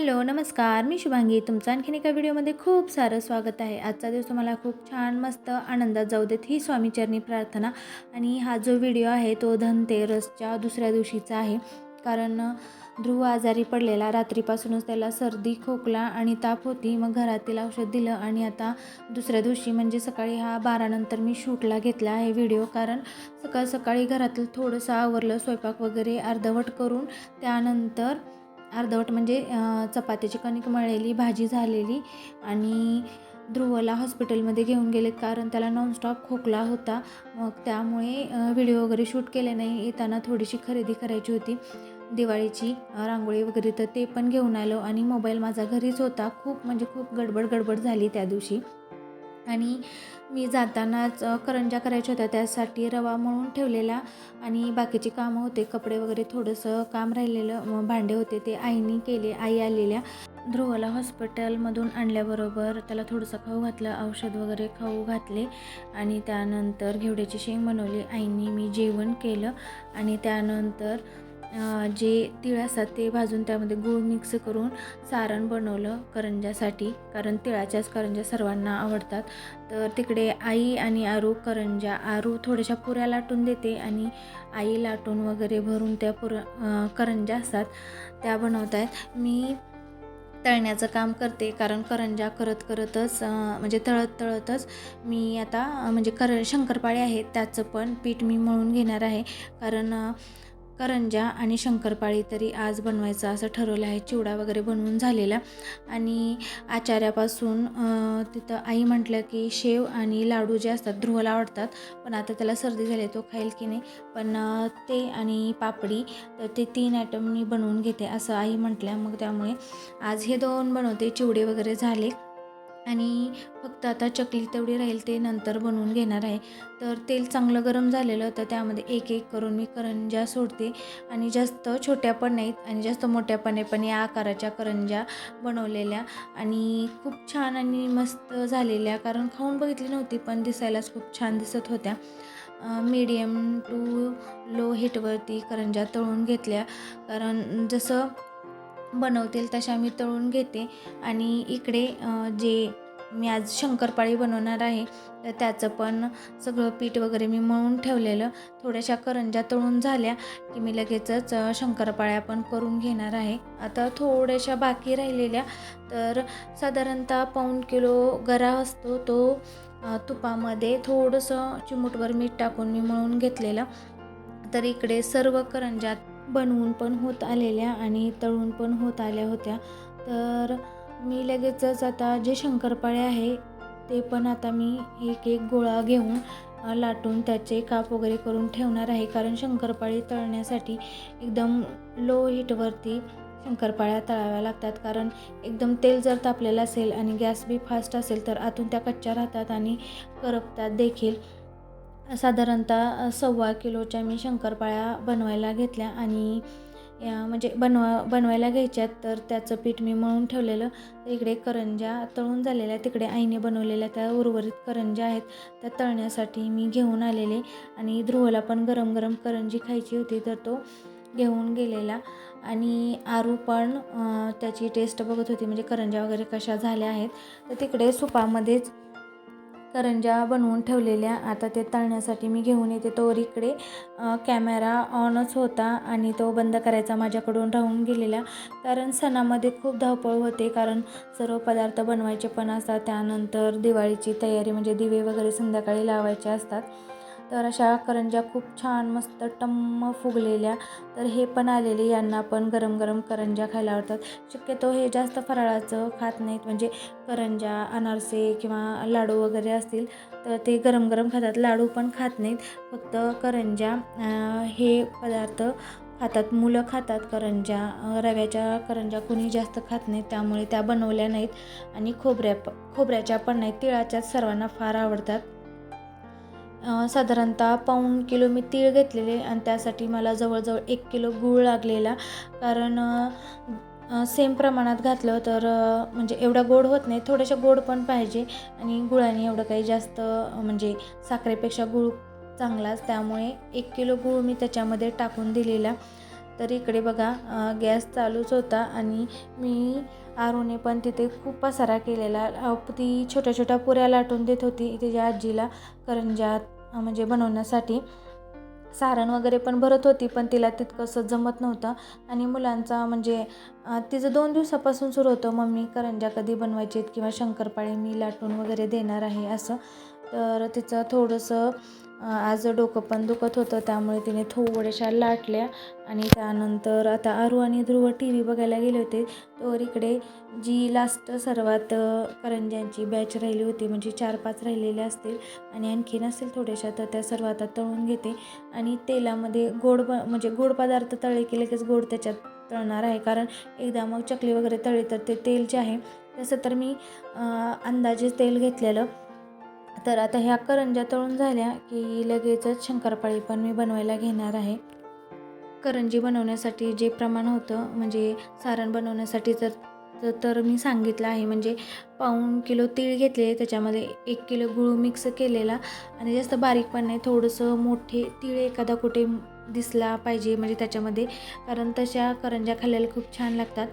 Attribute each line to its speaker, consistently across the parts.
Speaker 1: Hello नमस्कार. मी शुभांगी. तुमचं आणखीन एका व्हिडिओमध्ये खूप सारं स्वागत आहे. आजचा दिवस तुम्हाला खूप छान मस्त आनंदात जाऊ देत ही स्वामीचरणी प्रार्थना. आणि हा जो व्हिडिओ आहे तो धनतेरसच्या दुसऱ्या दिवशीचा आहे. कारण ध्रुव आजारी पडलेला. रात्रीपासूनच त्याला सर्दी खोकला आणि ताप होती. मग घरातील औषध दिलं आणि आता दुसऱ्या दिवशी म्हणजे सकाळी हा बारानंतर मी शूटला घेतला आहे व्हिडिओ. कारण सकाळ सकाळी घरातील थोडंसं आवरलं स्वयंपाक वगैरे अर्धवट करून त्यानंतर अर्धवट म्हणजे चपात्याची कणिक मळलेली भाजी झालेली आणि ध्रुवला हॉस्पिटलमध्ये घेऊन गेले कारण त्याला नॉनस्टॉप खोकला होता. मग त्यामुळे व्हिडिओ वगैरे शूट केले नाही. येताना थोडीशी खरेदी करायची होती. दिवाळीची रांगोळी वगैरे तर ते पण घेऊन आलो आणि मोबाईल माझा घरीच होता. खूप म्हणजे खूप गडबड गडबड झाली त्या दिवशी. आणि मी जातानाच करंजा करंज्या करायच्या होत्या त्यासाठी रवा मळून ठेवलेला आणि बाकीची कामं होते. कपडे वगैरे थोडंसं काम राहिलेलं भांडे होते ते आईनी केले आई आलेल्या. ध्रुवाला हॉस्पिटलमधून आणल्याबरोबर त्याला थोडंसं खाऊ घातलं औषध वगैरे खाऊ घातले आणि त्यानंतर घेवड्याची शेंग बनवली. आईनी मी जेवण केलं आणि त्यानंतर जे तिळ असतात ते भाजून त्यामध्ये गूळ मिक्स करून सारण बनवलं करंजासाठी कारण तिळाच्याच करंजा सर्वांना आवडतात. तर तिकडे आई आणि आरू करंजा आरू थोड्याशा पुऱ्या लाटून देते आणि आई लाटून वगैरे भरून त्या पुर करंजा असतात त्या बनवत आहेत मी तळण्याचं काम करते कारण करंजा करत करतच म्हणजे तळत तळतच मी आता म्हणजे कर शंकरपाळे आहेत त्याचं पण पीठ मी मळून घेणार आहे. कारण करंजा आणि शंकरपाळी तरी आज बनवायचं असं ठरवलं आहे. चिवडा वगैरे बनवून झालेला. आणि आचार्यापासून तिथं आई म्हटलं की शेव आणि लाडू जे असतात ध्रुवला आवडतात. पण आता त्याला सर्दी झाली आहे, तो खाईल की नाही. पण ते आणि पापडी तर ते तीन आयटम मी बनवून घेते असं आई म्हटल्या. मग त्यामुळे आज हे दोन बनवते. चिवडे वगैरे झाले. आणि फक्त आता चकली तेवढी राहील ते नंतर बनवून घेणार आहे. तर तेल चांगलं गरम झालेलं होतं त्यामध्ये एक एक करून मी करंजा सोडते. आणि जास्त छोट्या पण नाहीत आणि जास्त मोठ्या पण पण या आकाराच्या करंजा बनवलेल्या. आणि खूप छान आणि मस्त झालेल्या कारण खाऊन बघितली नव्हती पण दिसायलाच खूप छान दिसत होत्या. मीडियम टू लो हीटवरती करंजा तळून घेतल्या. कारण जसं बनवतील तशा मी तळून घेते. आणि इकडे जे मी आज शंकरपाळी बनवणार आहे तर त्याचं पण सगळं पीठ वगैरे मी मळून ठेवलेलं. थोड्याशा करंजा तळून झाल्या की मी लगेचच शंकरपाळ्या पण करून घेणार आहे. आता थोड्याशा बाकी राहिलेल्या तर साधारणतः पाऊण किलो गरा असतो तो तुपामध्ये थोडंसं चिमूटभर मीठ टाकून मी मळून घेतलेलं. तर इकडे सर्व करंज्या बनवून पण होत आलेल्या आणि तळून पण होत आल्या होत्या. तर मी लगेचच आता जे शंकरपाळे आहे ते पण आता मी एक एक गोळा घेऊन लाटून त्याचे काप वगैरे करून ठेवणार आहे. कारण शंकरपाळी तळण्यासाठी एकदम लो हीटवरती शंकरपाळ्या तळाव्या लागतात. कारण एकदम तेल जर तापलेलं असेल आणि गॅस बी फास्ट असेल तर आतून त्या कच्च्या राहतात आणि करपतात देखील. साधारणतः सव्वा किलोच्या मी शंकरपाळ्या बनवायला घेतल्या आणि या म्हणजे बनवा बनवायला घ्यायच्यात. तर त्याचं पीठ मी मळून ठेवलेलं. तर इकडे करंज्या तळून झालेल्या तिकडे आईने बनवलेल्या त्या उर्वरित करंज्या आहेत. त्या तळण्यासाठी मी घेऊन आलेले आणि ध्रुवला पण गरम गरम करंजी खायची होती तर तो घेऊन गेलेला. आणि आरू पण त्याची टेस्ट बघत होती. म्हणजे करंज्या वगैरे कशा झाल्या आहेत. तर तिकडे सुपामध्येच करंज्या बनवून ठेवलेल्या. आता ते तळण्यासाठी मी घेऊन येते. तोवर इकडे कॅमेरा ऑनच होता आणि तो बंद करायचा माझ्याकडून राहून गेलेला. कारण सणामध्ये खूप धावपळ होते. कारण सर्व पदार्थ बनवायचे पण असतात. त्यानंतर दिवाळीची तयारी म्हणजे दिवे वगैरे संध्याकाळी लावायचे असतात. तर अशा करंज्या खूप छान मस्त टम्म फुगलेल्या. तर हे पण आलेले यांना पण गरम गरम करंज्या खायला आवडतात. शक्यतो हे जास्त फराळाचं खात नाहीत. म्हणजे करंज्या अनारसे किंवा लाडू वगैरे असतील तर ते गरम गरम खातात. लाडू पण खात नाहीत. फक्त करंज्या हे पदार्थ खातात. मुलं खातात करंज्या. रव्याच्या करंज्या कोणी जास्त खात नाहीत त्यामुळे त्या बनवल्या नाहीत. आणि खोबऱ्या प खोबऱ्याच्या पण नाहीत. तिळाच्याच सर्वांना फार आवडतात. साधारणतः पाऊण किलो मी तीळ घेतलेले आणि त्यासाठी मला जवळजवळ एक किलो गूळ लागलेला. कारण सेम प्रमाणात घातलं तर म्हणजे एवढा गोड होत नाही. थोड्याशा गोड पण पाहिजे आणि गुळाने एवढं काही जास्त म्हणजे साखरेपेक्षा गूळ चांगलाच. त्यामुळे एक किलो गूळ मी त्याच्यामध्ये टाकून दिलेला. तर इकडे बघा गॅस चालूच होता आणि मी आरूने पण तिथे खूप पसारा केलेला. ती छोट्या छोट्या पुऱ्या लाटून देत होती तिच्या आजीला करंज्या म्हणजे बनवण्यासाठी. सारण वगैरे पण भरत होती पण तिला तितकंसं जमत नव्हतं. आणि मुलांचा म्हणजे तिचं दोन दिवसापासून सुरू होतं मम्मी करंज्या कधी बनवायचे किंवा शंकरपाळे मी लाटून वगैरे देणार आहे असं. तर तिचं थोडंसं आज डोकं पण दुखत होतं त्यामुळे तिने थोड्याशा लाटल्या आणि त्यानंतर आता आरू आणि ध्रुव टी व्ही बघायला गेले होते. तर इकडे जी लास्ट सर्वात करंज्यांची बॅच राहिली होती म्हणजे चार पाच राहिलेल्या असतील आणि आणखीन असतील थोड्याशा तर त्या सर्व आता तळून घेते. आणि तेलामध्ये गोड ब म्हणजे गोड पदार्थ तळले की लगेच गोड त्याच्यात तळणार आहे. कारण एकदा मग चकली वगैरे तळली तर ते तेल जे आहे तसं तर मी अंदाजे तेल घेतलेलं. तर आता ह्या करंज्या तळून झाल्या की लगेचच शंकरपाळी पण मी बनवायला घेणार आहे. करंजी बनवण्यासाठी जे प्रमाण होतं म्हणजे सारण बनवण्यासाठी जर तर- तर मी सांगितलं आहे. म्हणजे पाऊण किलो तीळ घेतले त्याच्यामध्ये एक किलो गुळ मिक्स केलेला आणि जास्त बारीक पण नाही थोडंसं मोठे तीळ एखादा कुठे दिसला पाहिजे म्हणजे त्याच्यामध्ये. कारण तशा करंज्या खाल्ल्याला खूप छान लागतात.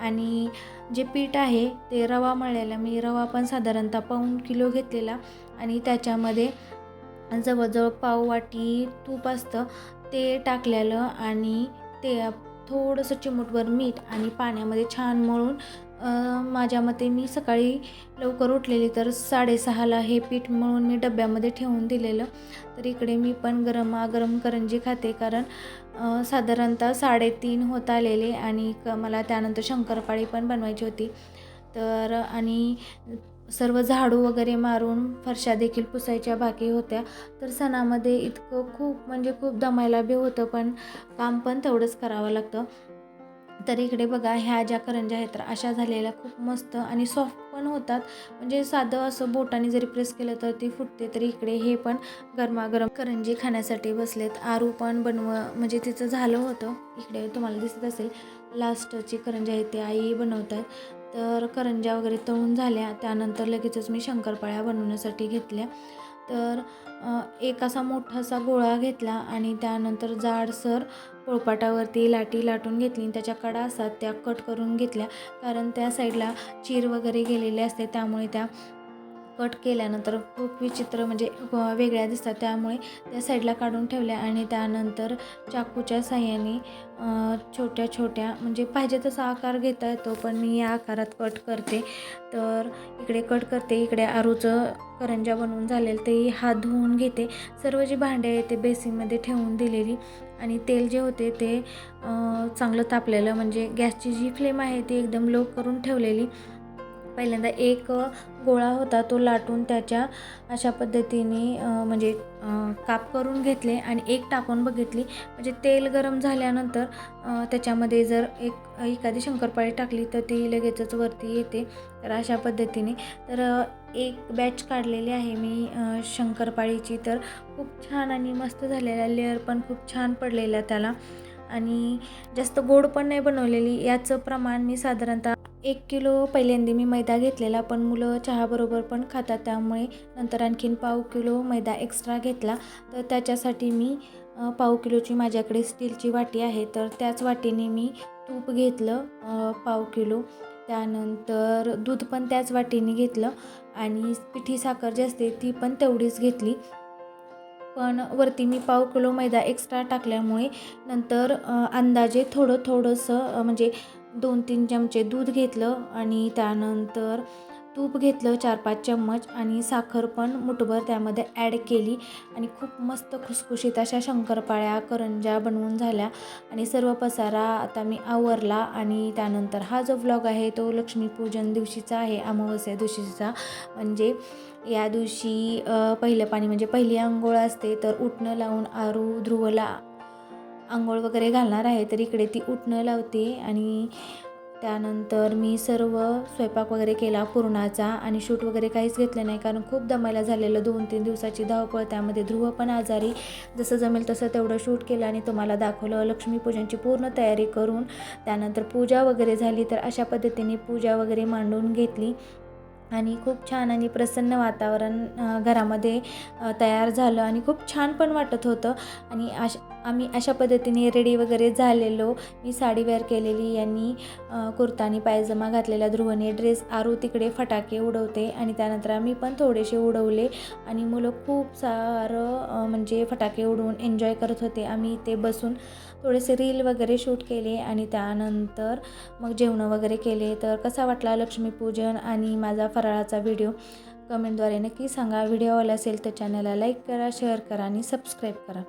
Speaker 1: आणि जे पीठ आहे ते रवा मळलेला मी रवा पण साधारणतः पाऊण किलो घेतलेला आणि त्याच्यामध्ये जवळजवळ पाव वाटी तूप असतं ते टाकलेलं आणि ते थोडंसं चिमूटभर मीठ आणि पाण्यामध्ये छान मळून माझ्या मते मी सकाळी लवकर उठलेली तर साडेसहाला हे पीठ मळून मी डब्यामध्ये ठेवून दिलेलं. तर इकडे मी पण गरमागरम करंजी खाते कारण साधारणतः साडेतीन होत आलेले आणि क मला त्यानंतर शंकरपाळी पण बनवायची होती. तर आणि सर्व झाडू वगैरे मारून फरशा देखील पुसायच्या बाकी होत्या. तर सणामध्ये इतकं खूप म्हणजे खूप दमायला बी होतं पण काम पण तेवढंच करावं लागतं. तर इकडे बघा ह्या ज्या करंज्या आहेत तर अशा झालेल्या खूप मस्त आणि सॉफ्ट पण होतात. म्हणजे साधं असं बोटाने जरी प्रेस केलं तर ती फुटते तर इकडे हे पण गरमागरम करंजी खाण्यासाठी बसलेत. आरू पण बनव म्हणजे तिचं झालं होतं. इकडे तुम्हाला दिसत असेल लास्टची करंजी आहे ती आई बनवतात तर करंज्या वगैरे तळून झाल्या. त्यानंतर लगेचच मी शंकरपाळ्या बनवण्यासाठी घेतल्या. तर एक असा मोठासा गोळा घेतला आणि त्यानंतर जाडसर पोळपाटावरती लाटी लाटून घेतली आणि त्याच्या कडा असतात त्या कट करून घेतल्या. कारण त्या साईडला चीर वगैरे गेलेले असते त्यामुळे त्या कट केल्यानंतर खूप विचित्र म्हणजे वेगळ्या दिसतात. त्यामुळे त्या साईडला काढून ठेवल्या आणि त्यानंतर चाकूच्या साह्याने छोट्या छोट्या म्हणजे पाहिजे तसा आकार घेता येतो पण मी या आकारात कट करते. तर इकडे कट करते इकडे आरूचं करंजा बनवून झालेलं ते हात धुवून घेते. सर्व जी भांडे आहे ते बेसिनमध्ये ठेवून दिलेली आणि तेल जे होते ते चांगलं तापलेलं म्हणजे गॅसची जी फ्लेम आहे ती एकदम लो करून ठेवलेली. पहिल्यांदा एक गोळा होता तो लाटून त्याच्या अशा पद्धतीने म्हणजे काप करून घेतले आणि एक टाकून बघितली. म्हणजे तेल गरम झाल्यानंतर त्याच्यामध्ये जर एक एखादी शंकरपाळी टाकली तर ती लगेचच वरती येते. तर अशा पद्धतीने. तर एक बॅच काढलेली आहे मी शंकरपाळीची. तर खूप छान आणि मस्त झालेला लेअर पण खूप छान पडलेला त्याला. आणि जास्त गोड पण नाही बनवलेली. याचं प्रमाण मी साधारणतः एक किलो पहिल्यांदा मी मैदा घेतलेला पण मुलं चहाबरोबर पण खातात त्यामुळे नंतर आणखीन पाव किलो मैदा एक्स्ट्रा घेतला. तर त्याच्यासाठी मी पाव किलोची माझ्याकडे स्टीलची वाटी आहे तर त्याच वाटीने मी तूप घेतलं पाव किलो. त्यानंतर दूध पण त्याच वाटीने घेतलं आणि पिठी साखर जी असते ती पण तेवढीच घेतली. पण वरती मी पाव किलो मैदा एक्स्ट्रा टाकल्यामुळे नंतर अंदाजे थोडं थोडंसं म्हणजे दोन तीन चमचे दूध घेतलं आणि त्यानंतर तूप घेतलं चार पाच चम्मच आणि साखर पण मुठभर त्यामध्ये ॲड केली आणि खूप मस्त खुसखुशीत अशा शंकरपाळ्या करंज्या बनवून झाल्या आणि सर्व पसारा आता मी आवरला आणि त्यानंतर हा जो व्लॉग आहे तो लक्ष्मीपूजन दिवशीचा आहे अमावस्या दिवशीचा. म्हणजे या दिवशी पहिलं पाणी म्हणजे पहिली आंघोळ असते तर उठणं लावून आरू ध्रुवला आंघोळ वगैरे घालणार आहे तर इकडे ती उठणं लावते आणि त्यानंतर मी सर्व स्वयंपाक वगैरे केला पुरणाचा आणि शूट वगैरे काहीच घेतलं नाही कारण खूप दमायला झालेलं दोन तीन दिवसाची धावपळ त्यामध्ये ध्रुव पण आजारी. जसं जमेल तसं तेवढं शूट केलं आणि तुम्हाला दाखवलं लक्ष्मीपूजनची पूर्ण तयारी करून. त्यानंतर पूजा वगैरे झाली तर अशा पद्धतीने पूजा वगैरे मांडून घेतली. आणि खूप छान आणि प्रसन्न वातावरण घरामध्ये तयार झालं आणि खूप छान पण वाटत होतं. आणि अशा आम्ही अशा पद्धतीने रेडी वगैरे झालेलो. मी साडी वेअर केलेली यांनी कुर्तानी कुर्ता आणि पायजमा घातलेला ध्रुवने ड्रेस आरू तिकडे फटाके उडवते आणि त्यानंतर आम्ही पण थोडेसे उडवले आणि मुलं खूप सारं म्हणजे फटाके उडवून एन्जॉय करत होते. आम्ही इथे बसून थोडेसे रील वगैरे शूट केले आणि त्यानंतर मग जेवणं वगैरे केले. तर कसा वाटला लक्ष्मीपूजन आणि माझा फराळाचा व्हिडिओ कमेंटद्वारे नक्की सांगा. व्हिडिओ आवडला असेल तर चॅनलला लाईक करा शेअर करा आणि सबस्क्राईब करा.